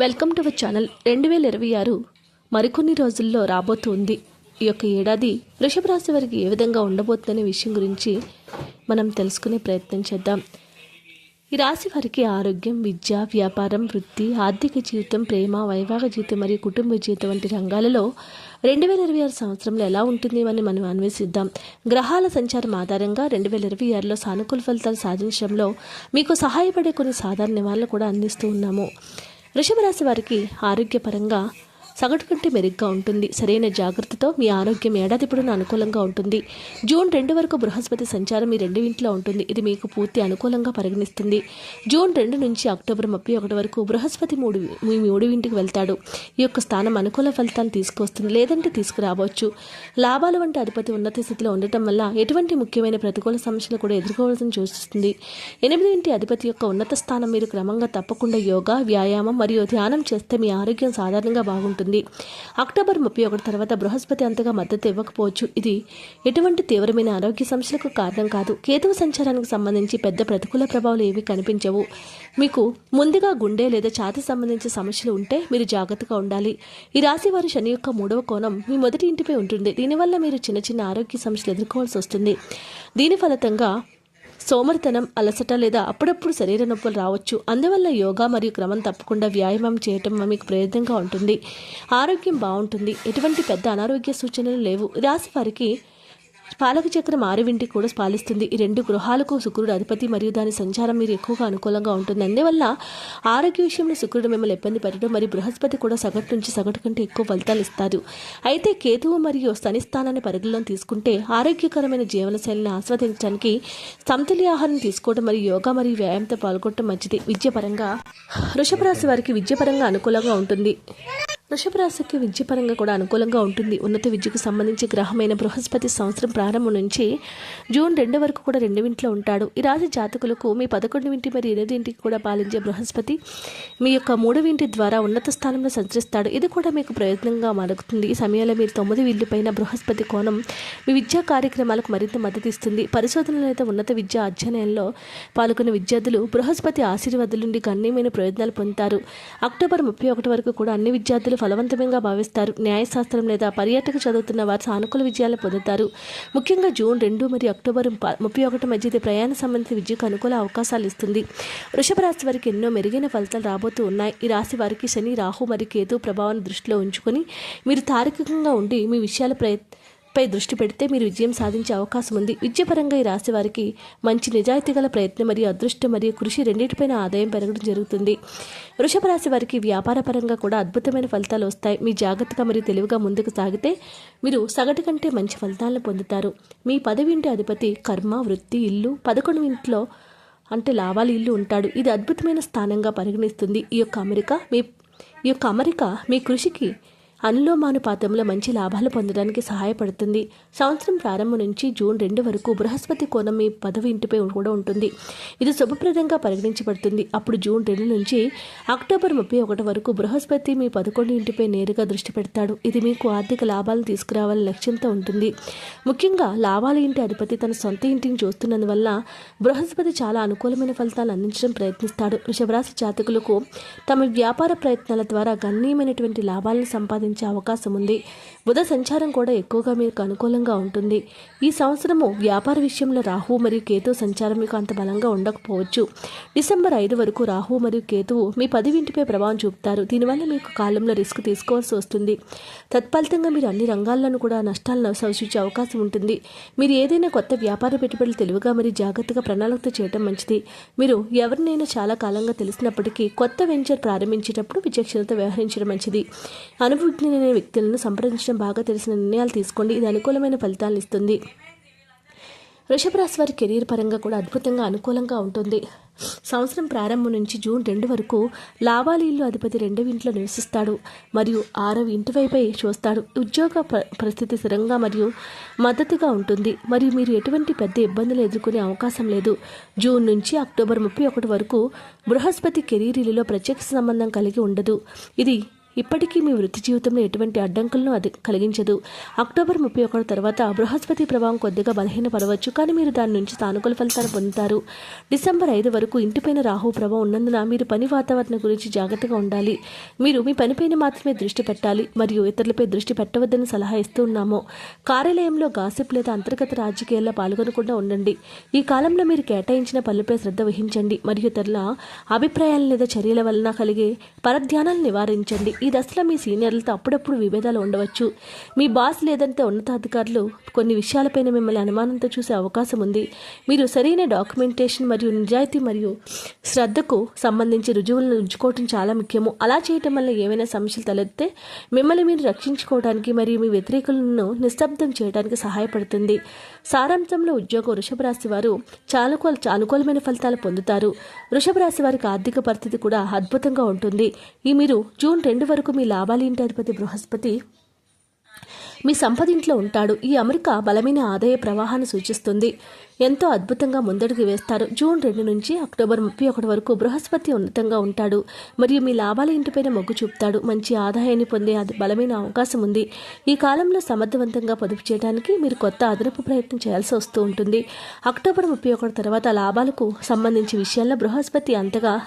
Welcome to our channel రెండు వేల ఇరవై ఆరు. మరికొన్ని రోజుల్లో రాబోతుంది. ఈ యొక్క ఏడాది వృషభ రాశి వారికి ఏ విధంగా ఉండబోతుందనే విషయం గురించి మనం తెలుసుకునే ప్రయత్నం చేద్దాం. ఈ రాశి వారికి ఆరోగ్యం విద్య వ్యాపారం వృత్తి ఆర్థిక జీవితం ప్రేమ వైవాహిక జీవితం మరియు కుటుంబ జీవితం వంటి రంగాలలో రెండు వేల ఇరవై ఆరు సంవత్సరంలో ఎలా ఉంటుంది అని మనం అన్వేషిద్దాం. గ్రహాల సంచారం ఆధారంగా రెండు వేల ఇరవై ఆరులో సానుకూల ఫలితాలు సాధించడంలో మీకు సహాయపడే కొన్ని సాధారణ నివాళులు కూడా అందిస్తూ ఉన్నాము. వృషభ రాశి వారికి ఆరోగ్యపరంగా సగటు కంటే మెరుగ్గా ఉంటుంది. సరైన జాగ్రత్తతో మీ ఆరోగ్యం ఏడాది పొడవునా అనుకూలంగా ఉంటుంది. జూన్ రెండు వరకు బృహస్పతి సంచారం మీ రెండు ఇంట్లో ఉంటుంది. ఇది మీకు పూర్తి అనుకూలంగా పరిగణిస్తుంది. జూన్ రెండు నుంచి అక్టోబర్ ముప్పై ఒకటి వరకు బృహస్పతి మూడు మీ మూడు ఇంటికి వెళ్తాడు. ఈ యొక్క స్థానం అనుకూల ఫలితాన్ని తీసుకొస్తుంది. లేదంటే తీసుకురావచ్చు. లాభాలు వంటి అధిపతి ఉన్నత స్థితిలో ఉండటం వల్ల ఎటువంటి ముఖ్యమైన ప్రతికూల సమస్యలు కూడా ఎదుర్కోవాల్సిన చూస్తుంది ఎనిమిది ఇంటి అధిపతి యొక్క ఉన్నత స్థానం మీరు క్రమంగా తప్పకుండా యోగా వ్యాయామం మరియు ధ్యానం చేస్తే మీ ఆరోగ్యం సాధారణంగా బాగుంటుంది. అక్టోబర్ ముప్పై ఒకటి తర్వాత బృహస్పతి అంతగా మద్దతు ఇవ్వకపోవచ్చు. ఇది ఎటువంటి తీవ్రమైన ఆరోగ్య సమస్యలకు కారణం కాదు. కేతువు సంచారానికి సంబంధించి పెద్ద ప్రతికూల ప్రభావాలు ఏవి కనిపించవు. మీకు ముందుగా గుండె లేదా ఛాతి సంబంధించిన సమస్యలు ఉంటే మీరు జాగ్రత్తగా ఉండాలి. ఈ రాశి వారి శని యొక్క మూడవ కోణం మీ మొదటి ఇంటిపై ఉంటుంది. దీనివల్ల మీరు చిన్న చిన్న ఆరోగ్య సమస్యలు ఎదుర్కోవాల్సి వస్తుంది. దీని ఫలితంగా సోమరితనం అలసట లేదా అప్పుడప్పుడు శరీర నొప్పులు రావచ్చు. అందువల్ల యోగా మరియు క్రమం తప్పకుండా వ్యాయామం చేయటం మీకు ప్రయోజనంగా ఉంటుంది. ఆరోగ్యం బాగుంటుంది. ఎటువంటి పెద్ద అనారోగ్య సూచనలు లేవు. ఈ రాశి వారికి పాలక చక్రం ఆరువింటి కూడా పాలిస్తుంది. ఈ రెండు గృహాలకు శుక్రుడు అధిపతి మరియు దాని సంచారం మీరు ఎక్కువగా అనుకూలంగా ఉంటుంది అందువల్ల ఆరోగ్య విషయంలో శుక్రుడు మిమ్మల్ని ఇబ్బంది పెట్టడం మరియు బృహస్పతి కూడా సగటు నుంచి సగటు కంటే ఎక్కువ ఫలితాలు ఇస్తారు. అయితే కేతువు మరియు శని స్థానాన్ని పరిగణలోకి తీసుకుంటే ఆరోగ్యకరమైన జీవనశైలిని ఆస్వాదించడానికి సమతుల్య ఆహారం తీసుకోవడం మరియు యోగా మరియు వ్యాయామంతో పాల్గొనడం మంచిది. విద్యపరంగా వృషభ రాశి వారికి విద్యపరంగా అనుకూలంగా ఉంటుంది. వృషభ రాశికి విద్యపరంగా కూడా అనుకూలంగా ఉంటుంది. ఉన్నత విద్యకు సంబంధించి గ్రహమైన బృహస్పతి సంవత్సరం ప్రారంభం నుంచి జూన్ రెండు వరకు కూడా రెండు ఉంటాడు. ఈ రాశి జాతకులకు మీ పదకొండు ఇంటి మరియు ఎనిమిదింటికి కూడా పాలించే బృహస్పతి మీ యొక్క మూడవింటి ద్వారా ఉన్నత స్థానంలో సంచరిస్తాడు. ఇది కూడా మీకు ప్రయత్నంగా మారుతుంది. ఈ సమయంలో మీరు తొమ్మిది విల్లు పైన బృహస్పతి కోణం మీ విద్యా కార్యక్రమాలకు మరింత మద్దతు ఇస్తుంది. పరిశోధనలు అయితే ఉన్నత విద్యా అధ్యయనంలో పాల్గొన్న విద్యార్థులు బృహస్పతి ఆశీర్వాదాల నుండి గణనీయమైన ప్రయోజనాలు పొందుతారు. అక్టోబర్ ముప్పై ఒకటి వరకు కూడా అన్ని విద్యార్థులు ఫలవంతంగా భావిస్తారు. న్యాయశాస్త్రం లేదా పర్యాటక చదువుతున్న వారు సానుకూల విజయాలు పొందుతారు. ముఖ్యంగా జూన్ రెండు మరియు అక్టోబర్ ముప్పై ఒకటి మధ్య ఇది ప్రయాణ సంబంధిత విద్యకు అనుకూల అవకాశాలు ఇస్తుంది. వృషభ రాశి వారికి ఎన్నో మెరుగైన ఫలితాలు రాబోతూ ఉన్నాయి. ఈ రాశి వారికి శని రాహు మరియు కేతు ప్రభావాన్ని దృష్టిలో ఉంచుకొని మీరు తార్కికంగా ఉండి మీ విషయాల ప్రయత్ పై దృష్టి పెడితే మీరు విజయం సాధించే అవకాశం ఉంది. విద్యపరంగా ఈ రాశి వారికి మంచి నిజాయితీ గల ప్రయత్నం మరియు అదృష్టం మరియు కృషి రెండింటిపైన ఆదాయం పెరగడం జరుగుతుంది. వృషభ రాశి వారికి వ్యాపారపరంగా కూడా అద్భుతమైన ఫలితాలు వస్తాయి. మీ జాగ్రత్తగా మరియు తెలివిగా ముందుకు సాగితే మీరు సగటు కంటే మంచి ఫలితాలను పొందుతారు. మీ పదవి ఇంటి అధిపతి కర్మ వృత్తి ఇల్లు పదకొండు ఇంట్లో అంటే లాభాలు ఇల్లు ఉంటాడు. ఇది అద్భుతమైన స్థానంగా పరిగణిస్తుంది. ఈ యొక్క అమెరికా మీ ఈ యొక్క అమరిక మీ కృషికి అనులోమానుపాతంలో మంచి లాభాలు పొందడానికి సహాయపడుతుంది. సంవత్సరం ప్రారంభం నుంచి జూన్ రెండు వరకు బృహస్పతి కోణం మీ పదవి ఇంటిపై కూడా ఉంటుంది. ఇది శుభప్రదంగా పరిగణించబడుతుంది. అప్పుడు జూన్ రెండు నుంచి అక్టోబర్ ముప్పై ఒకటి వరకు బృహస్పతి మీ పదకొండు ఇంటిపై నేరుగా దృష్టి పెడతాడు. ఇది మీకు ఆర్థిక లాభాలు తీసుకురావాలని లక్ష్యంతో ఉంటుంది. ముఖ్యంగా లాభాల ఇంటి అధిపతి తన సొంత ఇంటిని చూస్తున్నందువల్ల బృహస్పతి చాలా అనుకూలమైన ఫలితాలు అందించడం ప్రయత్నిస్తాడు. వృషభరాశి జాతకులకు తమ వ్యాపార ప్రయత్నాల ద్వారా గణనీయమైనటువంటి లాభాలను సంపాదించే అవకాశం ఉంది. బుధ సంచారం కూడా ఎక్కువగా మీకు అనుకూలంగా ఉంటుంది. ఈ సంవత్సరము వ్యాపార విషయంలో రాహు మరియు కేతు సంచారం మీకు అంత బలంగా ఉండకపోవచ్చు. డిసెంబర్ ఐదు వరకు రాహు మరియు కేతువు మీ పదివింటిపై ప్రభావం చూపుతారు. దీనివల్ల మీకు కాలంలో రిస్క్ తీసుకోవాల్సి వస్తుంది. తత్ఫలితంగా మీరు అన్ని రంగాల్లోనూ కూడా నష్టాలను సూచించే అవకాశం ఉంటుంది. మీరు ఏదైనా కొత్త వ్యాపార పెట్టుబడులు తెలివిగా మరియు జాగ్రత్తగా ప్రణాళికతో చేయడం మంచిది. మీరు ఎవరినైనా చాలా కాలంగా తెలిసినప్పటికీ కొత్త వెంచర్ ప్రారంభించేటప్పుడు విచక్షణతో వ్యవహరించడం మంచిది. అనుభవజ్ఞులైన వ్యక్తులను సంప్రదించడం బాగా తెలిసిన నిర్ణయాలు తీసుకోండి. ఇది అనుకూలమైన ఫలితాలను ఇస్తుంది. వృషభ రాశి వారి కెరీర్ పరంగా కూడా అద్భుతంగా అనుకూలంగా ఉంటుంది. సంవత్సరం ప్రారంభం నుంచి జూన్ రెండు వరకు లాభాల ఇల్లు అధిపతి రెండవ ఇంట్లో నివసిస్తాడు మరియు ఆరవ ఇంటి వైపై చూస్తాడు. ఉద్యోగ ప- పరిస్థితి స్థిరంగా మరియు మద్దతుగా ఉంటుంది. మరియు మీరు ఎటువంటి పెద్ద ఇబ్బందులు ఎదుర్కొనే అవకాశం లేదు. జూన్ నుంచి అక్టోబర్ ముప్పై ఒకటి వరకు బృహస్పతి కెరీర్ ఇల్లులో ప్రత్యక్ష సంబంధం కలిగి ఉండదు. ఇది ఇప్పటికీ మీ వృత్తి జీవితంలో ఎటువంటి అడ్డంకులను అది కలిగించదు. అక్టోబర్ ముప్పై ఒకటి తర్వాత బృహస్పతి ప్రభావం కొద్దిగా బలహీనపడవచ్చు కానీ మీరు దాని నుంచి సానుకూల ఫలితాలు పొందుతారు. డిసెంబర్ ఐదు వరకు ఇంటిపైన రాహు ప్రభావం ఉన్నందున మీరు పని వాతావరణం గురించి జాగ్రత్తగా ఉండాలి. మీరు మీ పనిపైన మాత్రమే దృష్టి పెట్టాలి. మరియు ఇతరులపై దృష్టి పెట్టవద్దని సలహా ఇస్తూ ఉన్నాము. కార్యాలయంలో గాసిప్ లేదా అంతర్గత రాజకీయాల్లో పాల్గొనకుండా ఉండండి. ఈ కాలంలో మీరు కేటాయించిన పనులపై శ్రద్ధ వహించండి. మరియు ఇతరుల అభిప్రాయాలు లేదా చర్యల వలన కలిగే పరధ్యానాలు నివారించండి. ఈ దశలో మీ సీనియర్లతో అప్పుడప్పుడు విభేదాలు ఉండవచ్చు. మీ బాస్ లేదంటే ఉన్నతాధికారులు కొన్ని విషయాలపైన మిమ్మల్ని అనుమానంతో చూసే అవకాశం ఉంది. మీరు సరైన డాక్యుమెంటేషన్ మరియు నిజాయితీ మరియు శ్రద్ధకు సంబంధించి రుజువులను ఉంచుకోవటం చాలా ముఖ్యము. అలా చేయటం వల్ల ఏమైనా సమస్యలు తలెత్తే మిమ్మల్ని మీరు రక్షించుకోవడానికి మరియు మీ వ్యతిరేకులను నిశ్శబ్దం చేయడానికి సహాయపడుతుంది. సారాంశంలో ఉద్యోగం వృషభ రాశి వారు చాలా అనుకూలమైన ఫలితాలు పొందుతారు. వృషభ రాశి వారికి ఆర్థిక పరిస్థితి కూడా అద్భుతంగా ఉంటుంది. ఈ మీరు జూన్ రెండు వరకు మీ లాభాలేంటి అధిపతి బృహస్పతి? మీ సంపదింట్లో ఉంటాడు. ఈ అమెరికా బలమైన ఆదాయ ప్రవాహాన్ని సూచిస్తుంది. ఎంతో అద్భుతంగా ముందడుగు వేస్తారు. జూన్ రెండు నుంచి అక్టోబర్ ముప్పై ఒకటి వరకు బృహస్పతి ఉన్నతంగా ఉంటాడు. మరియు మీ లాభాల ఇంటిపైన మొగ్గు చూపుతాడు. మంచి ఆదాయాన్ని పొందే అది బలమైన అవకాశం ఉంది. ఈ కాలంలో సమర్థవంతంగా పొదుపు చేయడానికి మీరు కొత్త అదనపు ప్రయత్నం చేయాల్సి వస్తూ ఉంటుంది. అక్టోబర్ ముప్పై ఒకటి తర్వాత లాభాలకు సంబంధించి విషయాల్లో బృహస్పతి అంతగా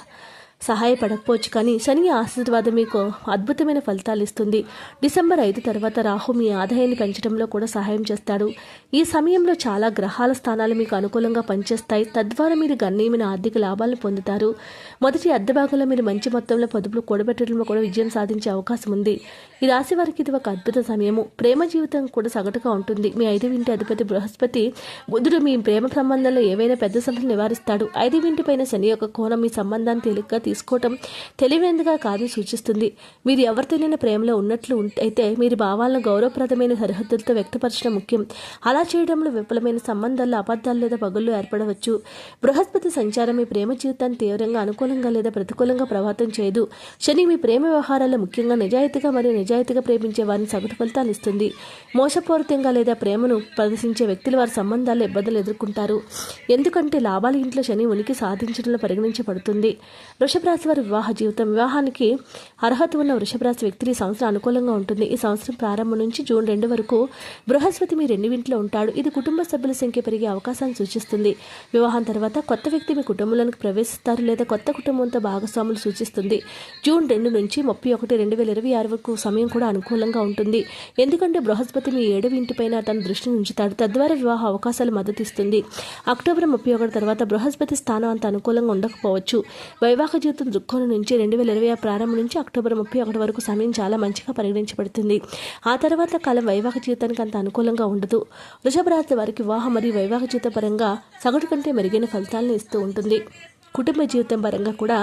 సహాయపడకపోవచ్చు కానీ శని ఆశీర్వాదం మీకు అద్భుతమైన ఫలితాలు ఇస్తుంది. డిసెంబర్ ఐదు తర్వాత రాహు మీ ఆదాయాన్ని పెంచడంలో కూడా సహాయం చేస్తాడు. ఈ సమయంలో చాలా గ్రహాల స్థానాలు మీకు అనుకూలంగా పనిచేస్తాయి. తద్వారా మీరు గణనీయమైన ఆర్థిక లాభాలను పొందుతారు. మొదటి అర్ధభాగంలో మీరు మంచి మొత్తంలో పొదుపులు కూడబెట్టడంలో కూడా విజయం సాధించే అవకాశం ఉంది. ఈ రాశి వారికి ఇది ఒక అద్భుత సమయము. ప్రేమ జీవితం కూడా సగటుగా ఉంటుంది. మీ ఐదు ఇంటి అధిపతి బృహస్పతి బుధుడు మీ ప్రేమ సంబంధంలో ఏవైనా పెద్ద సమస్యలు నివారిస్తాడు. ఐదు ఇంటి పైన శని యొక్క కోణం మీ సంబంధాన్ని తేలిగ్గా తీసుకోవటం తెలివైనదిగా కాదు సూచిస్తుంది. మీరు ఎవరితోనైనా ప్రేమలో ఉన్నట్లు అయితే మీరు భావాలను గౌరవప్రదమైన సరిహద్దులతో వ్యక్తపరచడం ముఖ్యం. అలా చేయడంలో విఫలమైన సంబంధాల్లో అబద్ధాలు లేదా పగుళ్ళు ఏర్పడవచ్చు. బృహస్పతి సంచారం మీ ప్రేమ జీవితాన్ని తీవ్రంగా అనుకూలంగా లేదా ప్రతికూలంగా ప్రభావితం చేయదు. శని మీ ప్రేమ వ్యవహారాల్లో ముఖ్యంగా నిజాయితీగా మరియు నిజాయితీగా ప్రేమించే వారిని సగటు ఫలితాలు ఇస్తుంది. మోసపూరితంగా లేదా ప్రేమను ప్రదర్శించే వ్యక్తులు వారి సంబంధాల్లో ఇబ్బందులు ఎదుర్కొంటారు. ఎందుకంటే లాభాల ఇంట్లో శని ఉనికి సాధించడంలో పరిగణించబడుతుంది. వృషభరాశి వారి వివాహ జీవితం. వివాహానికి అర్హత ఉన్న వృషభరాశి వ్యక్తులు ఈ సంవత్సరం అనుకూలంగా ఉంటుంది. ఈ సంవత్సరం ప్రారంభం నుంచి జూన్ రెండు వరకు బృహస్పతి మీ రెండు ఇంట్లో ఉంటాడు. ఇది కుటుంబ సభ్యుల సంఖ్య పెరిగే అవకాశాన్ని సూచిస్తుంది. వివాహం తర్వాత కొత్త వ్యక్తి మీ కుటుంబంలోకి ప్రవేశిస్తారు లేదా కొత్త కుటుంబంతో భాగస్వాములు సూచిస్తుంది. జూన్ రెండు నుంచి ముప్పై ఒకటి రెండు వేల ఇరవై ఆరు వరకు సమయం సమయం కూడా అనుకూలంగా ఉంటుంది. ఎందుకంటే బృహస్పతి మీ ఏడవ ఇంటిపైన తన దృష్టిని ఉంచుతాడు. తద్వారా వివాహ అవకాశాలు మద్దతిస్తుంది. అక్టోబర్ ముప్పై ఒకటి తర్వాత బృహస్పతి స్థానం అంత అనుకూలంగా ఉండకపోవచ్చు. వైవాహిక జీవితం దృక్కోణం నుంచి రెండు వేల ఇరవై ప్రారంభం నుంచి అక్టోబర్ ముప్పై ఒకటి వరకు సమయం చాలా మంచిగా పరిగణించబడుతుంది. ఆ తర్వాత కాలం వైవాహిక జీవితానికి అంత అనుకూలంగా ఉండదు. వృషభ రాశి వారికి వివాహం మరియు వైవాహిక జీవిత పరంగా సగటు కంటే మెరుగైన ఫలితాలను ఇస్తూ ఉంటుంది. కుటుంబ జీవితం పరంగా కూడా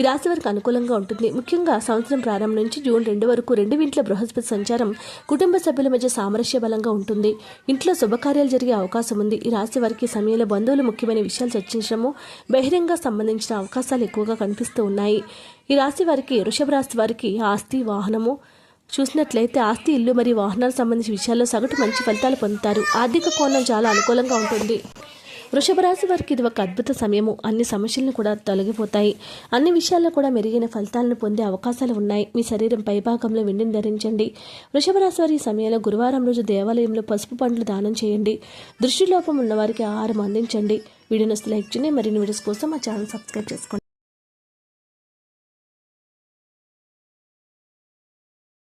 ఈ రాశి వారికి అనుకూలంగా ఉంటుంది. ముఖ్యంగా సంవత్సరం ప్రారంభం నుంచి జూన్ రెండు వరకు రెండు ఇంట్లో బృహస్పతి సంచారం కుటుంబ సభ్యుల మధ్య సామరస్య బలంగా ఉంటుంది. ఇంట్లో శుభకార్యాలు జరిగే అవకాశం ఉంది. ఈ రాశి వారికి సమయంలో బంధువులు ముఖ్యమైన విషయాలు చర్చించడము బహిరంగ సంబంధించిన అవకాశాలు ఎక్కువగా కనిపిస్తూ ఉన్నాయి. ఈ రాశి వారికి వృషభ రాశి వారికి ఆస్తి వాహనము చూసినట్లయితే ఆస్తి ఇల్లు మరియు వాహనాలకు సంబంధించిన విషయాల్లో సగటు మంచి ఫలితాలు పొందుతారు. ఆర్థిక కోణం చాలా అనుకూలంగా ఉంటుంది. వృషభ రాశి వారికి ఇది ఒక అద్భుత సమయము. అన్ని సమస్యలను కూడా తొలగిపోతాయి. అన్ని విషయాల్లో కూడా మెరుగైన ఫలితాలను పొందే అవకాశాలు ఉన్నాయి. మీ శరీరం పైభాగంలో వెండిని ధరించండి. వృషభ రాశి వారి ఈ సమయంలో గురువారం రోజు దేవాలయంలో పసుపు పండ్లు దానం చేయండి. దృష్టిలోపం ఉన్న వారికి ఆహారం అందించండి. వీడియోని లైక్ చేయండి. మరిన్ని వీడియోస్ కోసం మా ఛానల్ సబ్స్క్రైబ్ చేసుకోండి.